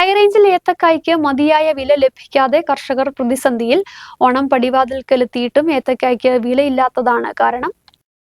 ഹൈറേഞ്ചിൽ ഏത്തക്കായ്ക്ക് മതിയായ വില ലഭിക്കാതെ കർഷകർ പ്രതിസന്ധിയിൽ ഓണം പടിവാതിൽക്കലെത്തിയിട്ടും ഏത്തക്കായ്ക്ക് വിലയില്ലാത്തതാണ് കാരണം.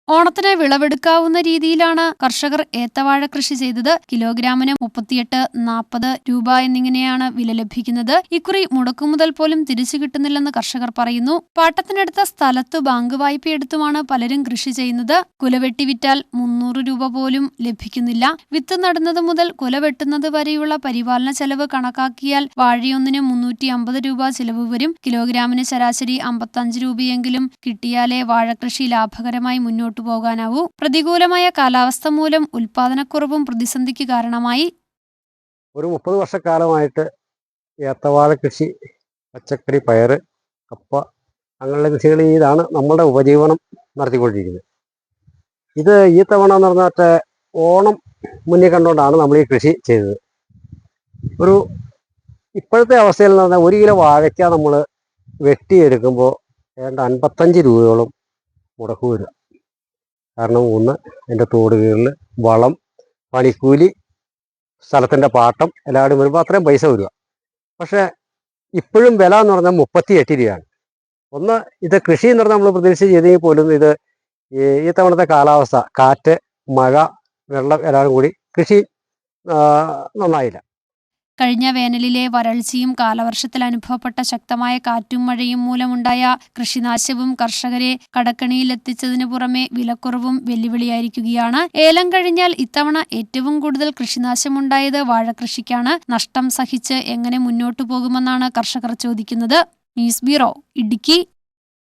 ഓണത്തിന് വിളവെടുക്കാവുന്ന രീതിയിലാണ് കർഷകർ ഏത്തവാഴ കൃഷി ചെയ്തത്. കിലോഗ്രാമിന് മുപ്പത്തിയെട്ട് നാൽപ്പത് രൂപ എന്നിങ്ങനെയാണ് വില ലഭിക്കുന്നത്. ഇക്കുറി മുടക്കുമുതൽ പോലും തിരിച്ചു കിട്ടുന്നില്ലെന്ന് കർഷകർ പറയുന്നു. പാട്ടത്തിനടുത്ത സ്ഥലത്തു ബാങ്ക് വായ്പയെടുത്തുമാണ് പലരും കൃഷി ചെയ്യുന്നത്. കുലവെട്ടി വിറ്റാൽ മുന്നൂറ് രൂപ പോലും ലഭിക്കുന്നില്ല. വിത്ത് നടുന്നത് മുതൽ കുല വെട്ടുന്നത് വരെയുള്ള പരിപാലന ചെലവ് കണക്കാക്കിയാൽ വാഴയൊന്നിന് മുന്നൂറ്റി അമ്പത് രൂപ ചിലവ് വരും. കിലോഗ്രാമിന് ശരാശരി അമ്പത്തഞ്ച് രൂപയെങ്കിലും കിട്ടിയാലേ വാഴകൃഷി ലാഭകരമായി മുന്നോട്ടു പോകാനാവൂ പ്രതികൂലമായ കാലാവസ്ഥ മൂലം ഉൽപാദനക്കുറവും പ്രതിസന്ധിക്ക് കാരണമായി. ഒരു മുപ്പത് വർഷക്കാലമായിട്ട് ഏത്തവാഴ കൃഷി പച്ചക്കറി പയറ് കപ്പ അങ്ങനെയുള്ള കൃഷികൾ ഇതാണ് നമ്മളുടെ ഉപജീവനം നടത്തിക്കൊണ്ടിരിക്കുന്നത്. ഇത് ഈ തവണ എന്ന് പറഞ്ഞാൽ ഓണം മുന്നിൽ കണ്ടുകൊണ്ടാണ് നമ്മൾ ഈ കൃഷി ചെയ്തത്. ഒരു ഇപ്പോഴത്തെ അവസ്ഥയിൽ എന്ന് പറഞ്ഞാൽ ഒരു കിലോ വാഴയ്ക്ക നമ്മൾ വെട്ടിയെടുക്കുമ്പോൾ ഏതാണ്ട് അൻപത്തഞ്ച് രൂപയോളം മുടക്ക് കാരണം ഒന്ന് എന്റെ തോട് കീഴിൽ വളം പണിക്കൂലി സ്ഥലത്തിന്റെ പാട്ടം എല്ലാവരും വരുമ്പോൾ അത്രയും പൈസ വരിക. പക്ഷേ ഇപ്പോഴും വില എന്ന് പറഞ്ഞാൽ മുപ്പത്തി എട്ട് രൂപയാണ്. ഒന്ന് ഇത് കൃഷി എന്ന് പറഞ്ഞാൽ നമ്മൾ പ്രതീക്ഷിച്ച് ചെയ്തെങ്കിൽ പോലും ഇത് ഈ തവണത്തെ കാലാവസ്ഥ കാറ്റ് മഴ വെള്ളം എല്ലാം കൂടി കൃഷി നന്നായില്ല. കഴിഞ്ഞ വേനലിലെ വരൾച്ചയും കാലവർഷത്തിൽ അനുഭവപ്പെട്ട ശക്തമായ കാറ്റും മഴയും മൂലമുണ്ടായ കൃഷിനാശവും കർഷകരെ കടക്കണിയിലെത്തിച്ചതിനു പുറമെ വിലക്കുറവും വെല്ലുവിളിയായിരിക്കുകയാണ്. ഏലം കഴിഞ്ഞാൽ ഇത്തവണ ഏറ്റവും കൂടുതൽ കൃഷിനാശമുണ്ടായത് വാഴകൃഷിക്കാണ് നഷ്ടം സഹിച്ച് എങ്ങനെ മുന്നോട്ടു പോകുമെന്നാണ് കർഷകർ ചോദിക്കുന്നത്. News bureau Idukki.